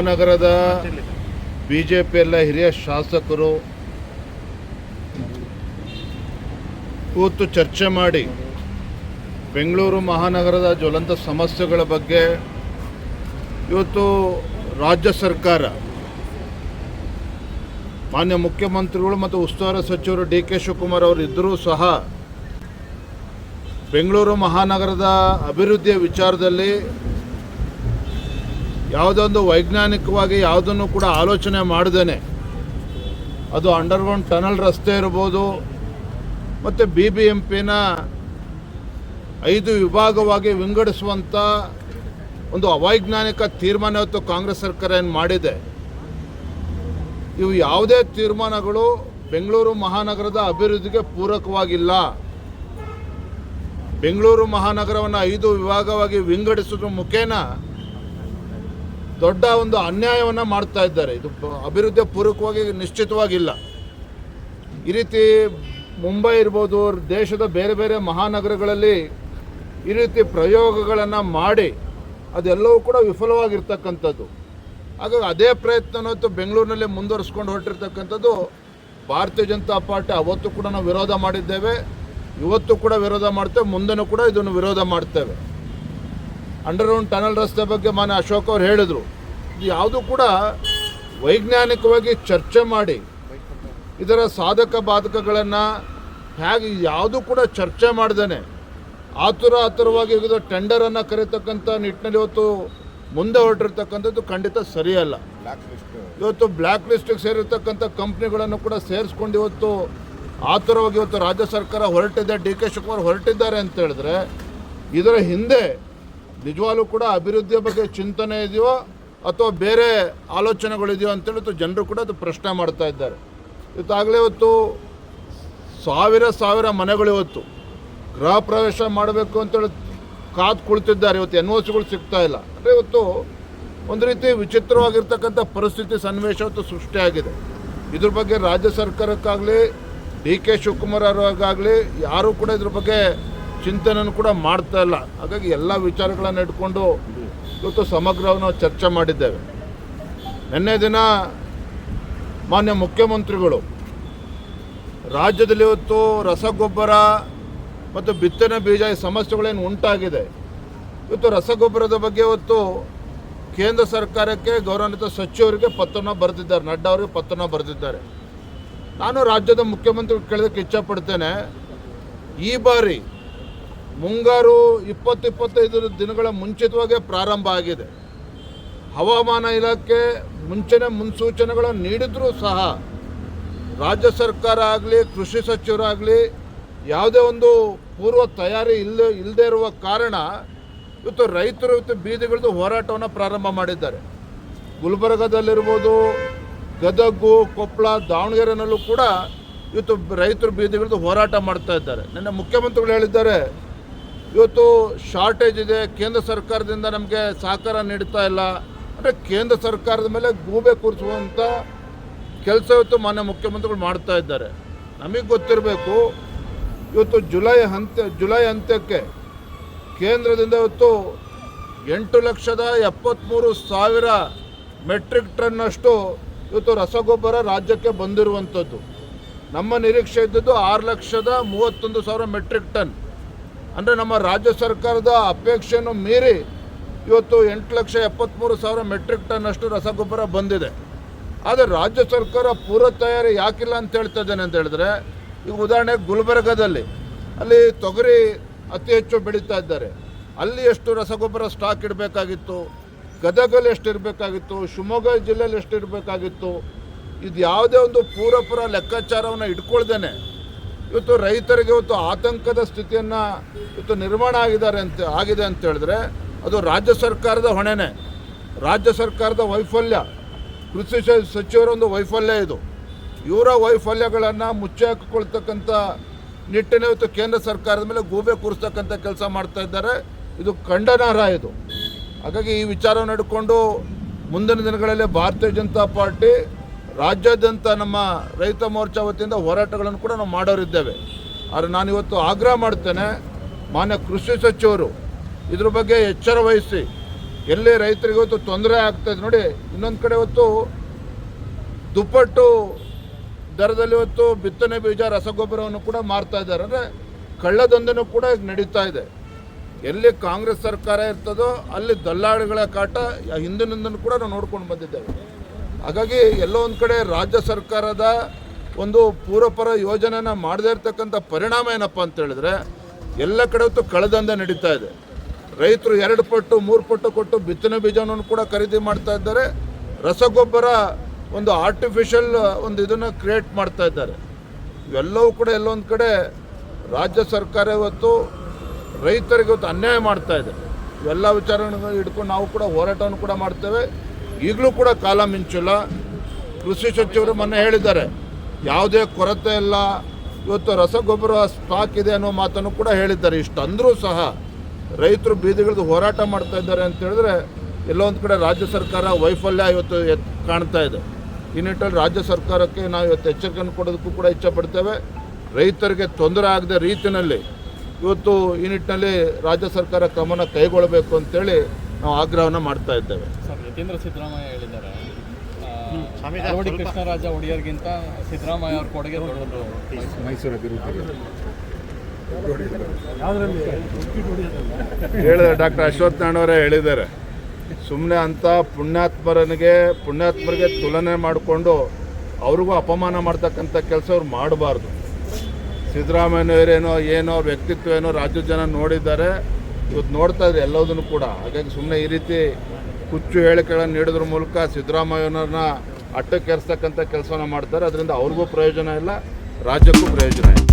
ಮಹಾನಗರದ B J P ಎಲ್ಲ ಹಿರಿಯ ಶಾಸಕರು ಕೂತು ಚರ್ಚೆ ಮಾಡಿ ಬೆಂಗಳೂರು ಮಹಾನಗರದ ಜ್ವಲಂತ ಸಮಸ್ಯೆಗಳ ಬಗ್ಗೆ ಇವತ್ತು ರಾಜ್ಯ ಸರ್ಕಾರ, ಮಾನ್ಯ ಮುಖ್ಯಮಂತ್ರಿಗಳು ಮತ್ತು ಉಸ್ತುವಾರಿ ಸಚಿವರು ಡಿ ಕೆ ಶಿವಕುಮಾರ್ ಅವರು ಇದ್ದರೂ ಸಹ ಬೆಂಗಳೂರು ಮಹಾನಗರದ ಅಭಿವೃದ್ಧಿಯ ವಿಚಾರದಲ್ಲಿ ಯಾವುದೋ ಒಂದು ವೈಜ್ಞಾನಿಕವಾಗಿ ಯಾವುದನ್ನು ಕೂಡ ಆಲೋಚನೆ ಮಾಡದೇನೆ ಅದು ಅಂಡರ್ಗ್ರೌಂಡ್ ಟನಲ್ ರಸ್ತೆ ಇರ್ಬೋದು, ಮತ್ತು ಬಿ ಬಿ ಎಂ ಪಿನ ಐದು ವಿಭಾಗವಾಗಿ ವಿಂಗಡಿಸುವಂಥ ಒಂದು ಅವೈಜ್ಞಾನಿಕ ತೀರ್ಮಾನ ಇವತ್ತು ಕಾಂಗ್ರೆಸ್ ಸರ್ಕಾರ ಏನು ಮಾಡಿದೆ. ಇವು ಯಾವುದೇ ತೀರ್ಮಾನಗಳು ಬೆಂಗಳೂರು ಮಹಾನಗರದ ಅಭಿವೃದ್ಧಿಗೆ ಪೂರಕವಾಗಿಲ್ಲ. ಬೆಂಗಳೂರು ಮಹಾನಗರವನ್ನು ಐದು ವಿಭಾಗವಾಗಿ ವಿಂಗಡಿಸೋದ್ರ ಮುಖೇನ ದೊಡ್ಡ ಒಂದು ಅನ್ಯಾಯವನ್ನು ಮಾಡ್ತಾ ಇದ್ದಾರೆ. ಇದು ಅಭಿವೃದ್ಧಿ ಪೂರಕವಾಗಿ ನಿಶ್ಚಿತವಾಗಿಲ್ಲ. ಈ ರೀತಿ ಮುಂಬೈ ಇರ್ಬೋದು ದೇಶದ ಬೇರೆ ಬೇರೆ ಮಹಾನಗರಗಳಲ್ಲಿ ಈ ರೀತಿ ಪ್ರಯೋಗಗಳನ್ನು ಮಾಡಿ ಅದೆಲ್ಲವೂ ಕೂಡ ವಿಫಲವಾಗಿರ್ತಕ್ಕಂಥದ್ದು. ಹಾಗಾಗಿ ಅದೇ ಪ್ರಯತ್ನ ಇವತ್ತು ಬೆಂಗಳೂರಿನಲ್ಲಿ ಮುಂದುವರಿಸ್ಕೊಂಡು ಹೊರಟಿರ್ತಕ್ಕಂಥದ್ದು, ಭಾರತೀಯ ಜನತಾ ಪಾರ್ಟಿ ಅವತ್ತು ಕೂಡ ನಾವು ವಿರೋಧ ಮಾಡಿದ್ದೇವೆ. ಇವತ್ತು ಕೂಡ ವಿರೋಧ ಮಾಡ್ತೇವೆ, ಮುಂದೆನೂ ಕೂಡ ಇದನ್ನು ವಿರೋಧ ಮಾಡ್ತೇವೆ. ಅಂಡರ್ಗ್ರೌಂಡ್ ಟನಲ್ ರಸ್ತೆ ಬಗ್ಗೆ ಮಾನ್ಯ ಅಶೋಕ್ ಅವ್ರು ಹೇಳಿದರು. ಯಾವುದೂ ಕೂಡ ವೈಜ್ಞಾನಿಕವಾಗಿ ಚರ್ಚೆ ಮಾಡಿ, ಇದರ ಸಾಧಕ ಬಾಧಕಗಳನ್ನು ಹೇಗೆ ಯಾವುದೂ ಕೂಡ ಚರ್ಚೆ ಮಾಡ್ದೇನೆ. ಆತುರ ಆತುರವಾಗಿ ಇದು ಟೆಂಡರನ್ನು ಕರೀತಕ್ಕಂಥ ನಿಟ್ಟಿನಲ್ಲಿ ಇವತ್ತು ಮುಂದೆ ಹೊರಟಿರ್ತಕ್ಕಂಥದ್ದು ಖಂಡಿತ ಸರಿಯಲ್ಲ. ಇವತ್ತು ಬ್ಲ್ಯಾಕ್ ಲಿಸ್ಟಿಗೆ ಸೇರಿರ್ತಕ್ಕಂಥ ಕಂಪ್ನಿಗಳನ್ನು ಕೂಡ ಸೇರಿಸ್ಕೊಂಡು ಇವತ್ತು ಆತುರವಾಗಿ ಇವತ್ತು ರಾಜ್ಯ ಸರ್ಕಾರ ಹೊರಟಿದೆ, ಡಿ ಕೆ ಶಿವಕುಮಾರ್ ಹೊರಟಿದ್ದಾರೆ ಅಂತ ಹೇಳಿದ್ರೆ, ಇದರ ಹಿಂದೆ ನಿಜವಾಗ್ಲೂ ಕೂಡ ಅಭಿವೃದ್ಧಿಯ ಬಗ್ಗೆ ಚಿಂತನೆ ಇದೆಯೋ ಅಥವಾ ಬೇರೆ ಆಲೋಚನೆಗಳಿದೆಯೋ ಅಂತೇಳಿ ಜನರು ಕೂಡ ಅದು ಪ್ರಶ್ನೆ ಮಾಡ್ತಾ ಇದ್ದಾರೆ. ಇವತ್ತಾಗಲೇ ಇವತ್ತು ಸಾವಿರ ಸಾವಿರ ಮನೆಗಳು ಇವತ್ತು ಗೃಹ ಪ್ರವೇಶ ಮಾಡಬೇಕು ಅಂತೇಳಿ ಕಾದು ಕುಳಿತಿದ್ದಾರೆ. ಇವತ್ತು ಎನ್ ಒ ಸಿಗಳು ಸಿಗ್ತಾ ಇಲ್ಲ. ಅಂದರೆ ಇವತ್ತು ಒಂದು ರೀತಿ ವಿಚಿತ್ರವಾಗಿರ್ತಕ್ಕಂಥ ಪರಿಸ್ಥಿತಿ ಸನ್ನಿವೇಶ ಇವತ್ತು ಸೃಷ್ಟಿಯಾಗಿದೆ. ಇದ್ರ ಬಗ್ಗೆ ರಾಜ್ಯ ಸರ್ಕಾರಕ್ಕಾಗಲಿ, ಡಿ ಕೆ ಶಿವಕುಮಾರ್ ಅವ್ರಿಗಾಗಲಿ, ಯಾರೂ ಕೂಡ ಇದ್ರ ಬಗ್ಗೆ ಚಿಂತನೆಯನ್ನು ಕೂಡ ಮಾಡ್ತಾ ಇಲ್ಲ. ಹಾಗಾಗಿ ಎಲ್ಲ ವಿಚಾರಗಳನ್ನು ಇಟ್ಕೊಂಡು ಇವತ್ತು ಸಮಗ್ರವನ್ನು ಚರ್ಚೆ ಮಾಡಿದ್ದೇವೆ. ನಿನ್ನೆ ದಿನ ಮಾನ್ಯ ಮುಖ್ಯಮಂತ್ರಿಗಳು ರಾಜ್ಯದಲ್ಲಿ ಇವತ್ತು ರಸಗೊಬ್ಬರ ಮತ್ತು ಬಿತ್ತನೆ ಬೀಜ ಈ ಸಮಸ್ಯೆಗಳೇನು ಉಂಟಾಗಿದೆ. ಇವತ್ತು ರಸಗೊಬ್ಬರದ ಬಗ್ಗೆ ಇವತ್ತು ಕೇಂದ್ರ ಸರ್ಕಾರಕ್ಕೆ ಗೌರವಾನ್ವಿತ ಸಚಿವರಿಗೆ ಪತ್ರನ ಬರೆದಿದ್ದಾರೆ. ನಡ್ಡಾ ಅವರಿಗೆ ಪತ್ರನ ಬರೆದಿದ್ದಾರೆ. ನಾನು ರಾಜ್ಯದ ಮುಖ್ಯಮಂತ್ರಿ ಕೇಳೋದಕ್ಕೆ ಇಚ್ಛಪಡ್ತೇನೆ, ಈ ಬಾರಿ ಮುಂಗಾರು ಇಪ್ಪತ್ತು ಇಪ್ಪತ್ತೈದು ದಿನಗಳ ಮುಂಚಿತವಾಗೇ ಪ್ರಾರಂಭ ಆಗಿದೆ. ಹವಾಮಾನ ಇಲಾಖೆ ಮುಂಚೆನೆ ಮುನ್ಸೂಚನೆಗಳನ್ನು ನೀಡಿದರೂ ಸಹ ರಾಜ್ಯ ಸರ್ಕಾರ ಆಗಲಿ, ಕೃಷಿ ಸಚಿವರಾಗಲಿ ಯಾವುದೇ ಒಂದು ಪೂರ್ವ ತಯಾರಿ ಇಲ್ಲ ಇಲ್ಲದೆ ಇರುವ ಕಾರಣ ಇವತ್ತು ರೈತರು ಇವತ್ತು ಬೀದಿಗಳದ್ದು ಹೋರಾಟವನ್ನು ಪ್ರಾರಂಭ ಮಾಡಿದ್ದಾರೆ. ಗುಲ್ಬರ್ಗದಲ್ಲಿರ್ಬೋದು, ಗದಗು ಕೊಪ್ಪಳ ದಾವಣಗೆರೆನಲ್ಲೂ ಕೂಡ ಇವತ್ತು ರೈತರು ಬೀದಿಗಳದ್ದು ಹೋರಾಟ ಮಾಡ್ತಾ ಇದ್ದಾರೆ. ನನ್ನ ಮುಖ್ಯಮಂತ್ರಿಗಳು ಹೇಳಿದ್ದಾರೆ ಇವತ್ತು ಶಾರ್ಟೇಜ್ ಇದೆ, ಕೇಂದ್ರ ಸರ್ಕಾರದಿಂದ ನಮಗೆ ಸಹಕಾರ ನೀಡ್ತಾ ಇಲ್ಲ. ಅಂದರೆ ಕೇಂದ್ರ ಸರ್ಕಾರದ ಮೇಲೆ ಗೂಬೆ ಕೂರಿಸುವಂಥ ಕೆಲಸ ಇವತ್ತು ಮಾನ್ಯ ಮುಖ್ಯಮಂತ್ರಿಗಳು ಮಾಡ್ತಾ ಇದ್ದಾರೆ. ನಮಗೆ ಗೊತ್ತಿರಬೇಕು, ಇವತ್ತು ಜುಲೈ ಅಂತ್ಯ, ಜುಲೈ ಅಂತ್ಯಕ್ಕೆ ಕೇಂದ್ರದಿಂದ ಇವತ್ತು ಎಂಟು ಲಕ್ಷದ ಎಪ್ಪತ್ತ್ಮೂರು ಸಾವಿರ ಮೆಟ್ರಿಕ್ ಟನ್ನಷ್ಟು ಇವತ್ತು ರಸಗೊಬ್ಬರ ರಾಜ್ಯಕ್ಕೆ ಬಂದಿರುವಂಥದ್ದು ನಮ್ಮ ನಿರೀಕ್ಷೆ ಇದ್ದದ್ದು ಆರು ಲಕ್ಷದ ಮೂವತ್ತೊಂದು ಸಾವಿರ ಮೆಟ್ರಿಕ್ ಟನ್ ಅಂದರೆ ನಮ್ಮ ರಾಜ್ಯ ಸರ್ಕಾರದ ಅಪೇಕ್ಷೆಯನ್ನು ಮೀರಿ ಇವತ್ತು ಎಂಟು ಲಕ್ಷ ಎಪ್ಪತ್ತ್ಮೂರು ಸಾವಿರ ಮೆಟ್ರಿಕ್ ಟನ್ನಷ್ಟು ರಸಗೊಬ್ಬರ ಬಂದಿದೆ. ಆದರೆ ರಾಜ್ಯ ಸರ್ಕಾರ ಪೂರ್ವ ತಯಾರಿ ಯಾಕಿಲ್ಲ ಅಂತ ಹೇಳ್ತಾ ಇದ್ದೇನೆ ಅಂತ ಹೇಳಿದ್ರೆ, ಈಗ ಉದಾಹರಣೆಗೆ ಗುಲ್ಬರ್ಗದಲ್ಲಿ ಅಲ್ಲಿ ತೊಗರಿ ಅತಿ ಹೆಚ್ಚು ಬೆಳೀತಾ ಇದ್ದಾರೆ. ಅಲ್ಲಿ ಎಷ್ಟು ರಸಗೊಬ್ಬರ ಸ್ಟಾಕ್ ಇಡಬೇಕಾಗಿತ್ತು, ಗದಗಲ್ಲಿ ಎಷ್ಟು ಇರಬೇಕಾಗಿತ್ತು, ಶಿವಮೊಗ್ಗ ಜಿಲ್ಲೆಯಲ್ಲಿ ಎಷ್ಟು ಇರಬೇಕಾಗಿತ್ತು ಇದು ಯಾವುದೇ ಒಂದು ಪೂರಪೂರ ಲೆಕ್ಕಾಚಾರವನ್ನು ಇಟ್ಕೊಳ್ದೇನೆ ಇವತ್ತು ರೈತರಿಗೆ ಇವತ್ತು ಆತಂಕದ ಸ್ಥಿತಿಯನ್ನು ಇವತ್ತು ನಿರ್ಮಾಣ ಆಗಿದ್ದಾರೆ ಅಂತ, ಆಗಿದೆ ಅಂತ ಹೇಳಿದ್ರೆ ಅದು ರಾಜ್ಯ ಸರ್ಕಾರದ ಹೊಣೆನೇ. ರಾಜ್ಯ ಸರ್ಕಾರದ ವೈಫಲ್ಯ. ಕೃಷಿ ಸಚಿವರೊಂದು ವೈಫಲ್ಯ ಇದು. ಇವರ ವೈಫಲ್ಯಗಳನ್ನು ಮುಚ್ಚಿ ಹಾಕಿಕೊಳ್ತಕ್ಕಂಥ ನಿಟ್ಟಿನ ಇವತ್ತು ಕೇಂದ್ರ ಸರ್ಕಾರದ ಮೇಲೆ ಗೂಬೆ ಕೂರಿಸ್ತಕ್ಕಂಥ ಕೆಲಸ ಮಾಡ್ತಾ ಇದ್ದಾರೆ. ಇದು ಖಂಡನಾರ್ಹ ಇದು. ಹಾಗಾಗಿ ಈ ವಿಚಾರ ನಡ್ಕೊಂಡು ಮುಂದಿನ ದಿನಗಳಲ್ಲಿ ಭಾರತೀಯ ಜನತಾ ಪಾರ್ಟಿ ರಾಜ್ಯಾದ್ಯಂತ ನಮ್ಮ ರೈತ ಮೋರ್ಚಾ ವತಿಯಿಂದ ಹೋರಾಟಗಳನ್ನು ಕೂಡ ನಾವು ಮಾಡೋರಿದ್ದೇವೆ ಆದರೆ ನಾನು ಇವತ್ತು ಆಗ್ರಹ ಮಾಡ್ತೇನೆ, ಮಾನ್ಯ ಕೃಷಿ ಸಚಿವರು ಇದ್ರ ಬಗ್ಗೆ ಎಚ್ಚರ ವಹಿಸಿ. ಎಲ್ಲಿ ರೈತರಿಗೆ ಇವತ್ತು ತೊಂದರೆ ಆಗ್ತಾಯಿದೆ ನೋಡಿ, ಇನ್ನೊಂದು ಕಡೆ ಇವತ್ತು ದುಪ್ಪಟ್ಟು ದರದಲ್ಲಿ ಇವತ್ತು ಬಿತ್ತನೆ ಬೀಜ, ರಸಗೊಬ್ಬರವನ್ನು ಕೂಡ ಮಾರ್ತಾ ಇದ್ದಾರೆ. ಅಂದರೆ ಕಳ್ಳದೊಂದನ್ನು ಕೂಡ ಈಗ ನಡೀತಾ ಇದೆ. ಎಲ್ಲಿ ಕಾಂಗ್ರೆಸ್ ಸರ್ಕಾರ ಇರ್ತದೋ ಅಲ್ಲಿ ದಲ್ಲಾಳಿಗಳ ಕಾಟ, ಹಿಂದಿನಿಂದನೂ ಕೂಡ ನಾವು ನೋಡ್ಕೊಂಡು ಬಂದಿದ್ದೇವೆ. ಹಾಗಾಗಿ ಎಲ್ಲೋ ಒಂದು ಕಡೆ ರಾಜ್ಯ ಸರ್ಕಾರದ ಒಂದು ಪೂರ್ವಪರ ಯೋಜನೆನ ಮಾಡದೇ ಇರತಕ್ಕಂಥ ಪರಿಣಾಮ ಏನಪ್ಪ ಅಂತ ಹೇಳಿದ್ರೆ, ಎಲ್ಲ ಕಡೆ ಹೊತ್ತು ಕಳೆದಂದೆ ನಡೀತಾ ಇದೆ. ರೈತರು ಎರಡು ಪಟ್ಟು, ಮೂರು ಪಟ್ಟು ಕೊಟ್ಟು ಬಿತ್ತನೆ ಬೀಜವನ್ನು ಕೂಡ ಖರೀದಿ ಮಾಡ್ತಾ ಇದ್ದಾರೆ. ರಸಗೊಬ್ಬರ ಒಂದು ಆರ್ಟಿಫಿಷಿಯಲ್ ಒಂದು ಇದನ್ನು ಕ್ರಿಯೇಟ್ ಮಾಡ್ತಾ ಇದ್ದಾರೆ. ಇವೆಲ್ಲವೂ ಕೂಡ ಎಲ್ಲೊಂದು ಕಡೆ ರಾಜ್ಯ ಸರ್ಕಾರ ಇವತ್ತು ರೈತರಿಗೆ ಇವತ್ತು ಅನ್ಯಾಯ ಮಾಡ್ತಾ ಇದೆ. ಇವೆಲ್ಲ ವಿಚಾರಗಳನ್ನು ಹಿಡ್ಕೊಂಡು ನಾವು ಕೂಡ ಹೋರಾಟವನ್ನು ಕೂಡ ಮಾಡ್ತೇವೆ. ಈಗಲೂ ಕೂಡ ಕಾಲ ಮಿಂಚಿಲ್ಲ. ಕೃಷಿ ಸಚಿವರು ಮೊನ್ನೆ ಹೇಳಿದ್ದಾರೆ. ಯಾವುದೇ ಕೊರತೆ ಇಲ್ಲ. ಇವತ್ತು ರಸಗೊಬ್ಬರ ಸ್ಟಾಕ್ ಇದೆ ಅನ್ನೋ ಮಾತನ್ನು ಕೂಡ ಹೇಳಿದ್ದಾರೆ. ಇಷ್ಟಂದರೂ ಸಹ ರೈತರು ಬೀದಿಗಿಳಿದು ಹೋರಾಟ ಮಾಡ್ತಾ ಇದ್ದಾರೆ ಅಂತ ಹೇಳಿದ್ರೆ ಎಲ್ಲೋ ಒಂದು ಕಡೆ ರಾಜ್ಯ ಸರ್ಕಾರ ವೈಫಲ್ಯ ಇವತ್ತು ಕಾಣ್ತಾ ಇದೆ. ಈ ನಿಟ್ಟಲ್ಲಿ ರಾಜ್ಯ ಸರ್ಕಾರಕ್ಕೆ ನಾವು ಇವತ್ತು ಎಚ್ಚರಿಕೆಯನ್ನು ಕೊಡೋದಕ್ಕೂ ಕೂಡ ಇಚ್ಛಪಡ್ತೇವೆ. ರೈತರಿಗೆ ತೊಂದರೆ ಆಗದ ರೀತಿಯಲ್ಲಿ ಇವತ್ತು ಈ ನಿಟ್ಟಿನಲ್ಲಿ ರಾಜ್ಯ ಸರ್ಕಾರ ಕ್ರಮನ ಕೈಗೊಳ್ಳಬೇಕು ಅಂತೇಳಿ ನಾವು ಆಗ್ರಹವನ್ನ ಮಾಡ್ತಾ ಇದ್ದೇವೆ. ಸರ್ ಯತೀಂದ್ರ ಸಿದ್ದರಾಮಯ್ಯ ಹೇಳಿದ್ದಾರೆ. ಅರವಡಿ ಕೃಷ್ಣರಾಜ ಒಡೆಯರ್ಗಿಂತ ಸಿದ್ದರಾಮಯ್ಯ ಅವ್ರ ಕೊಡುಗೆ ದೊಡ್ಡದು. ಮೈಸೂರು ಹೇಳಿದ್ದಾರೆ ಡಾಕ್ಟರ್ ಅಶ್ವಥ್ ನಾರಾಯಣವರೇ ಹೇಳಿದ್ದಾರೆ. ಸುಮ್ಮನೆ ಅಂತ ಪುಣ್ಯಾತ್ಮರನಿಗೆ ಪುಣ್ಯಾತ್ಮರಿಗೆ ತುಲನೆ ಮಾಡಿಕೊಂಡು ಅವ್ರಿಗೂ ಅಪಮಾನ ಮಾಡ್ತಕ್ಕಂಥ ಕೆಲಸ ಅವ್ರು ಮಾಡಬಾರ್ದು. ಸಿದ್ದರಾಮಯ್ಯನವರೇನೋ ಏನೋ ಅವ್ರ ವ್ಯಕ್ತಿತ್ವ ಏನೋ ರಾಜ್ಯದ ಜನ ನೋಡಿದ್ದಾರೆ. ಇವತ್ತು ನೋಡ್ತಾ ಇದ್ರೆ ಎಲ್ಲದನ್ನು ಕೂಡ. ಹಾಗಾಗಿ ಸುಮ್ಮನೆ ಈ ರೀತಿ ಹುಚ್ಚು ಹೇಳಿಕೆಗಳನ್ನು ನೀಡೋದ್ರ ಮೂಲಕ ಸಿದ್ದರಾಮಯ್ಯನವ್ರನ್ನ ಅಟ್ಟಕ್ಕೇರಿಸ್ತಕ್ಕಂಥ ಕೆಲಸನ ಮಾಡ್ತಾರೆ. ಅದರಿಂದ ಅವ್ರಿಗೂ ಪ್ರಯೋಜನ ಇಲ್ಲ, ರಾಜ್ಯಕ್ಕೂ ಪ್ರಯೋಜನ ಇಲ್ಲ.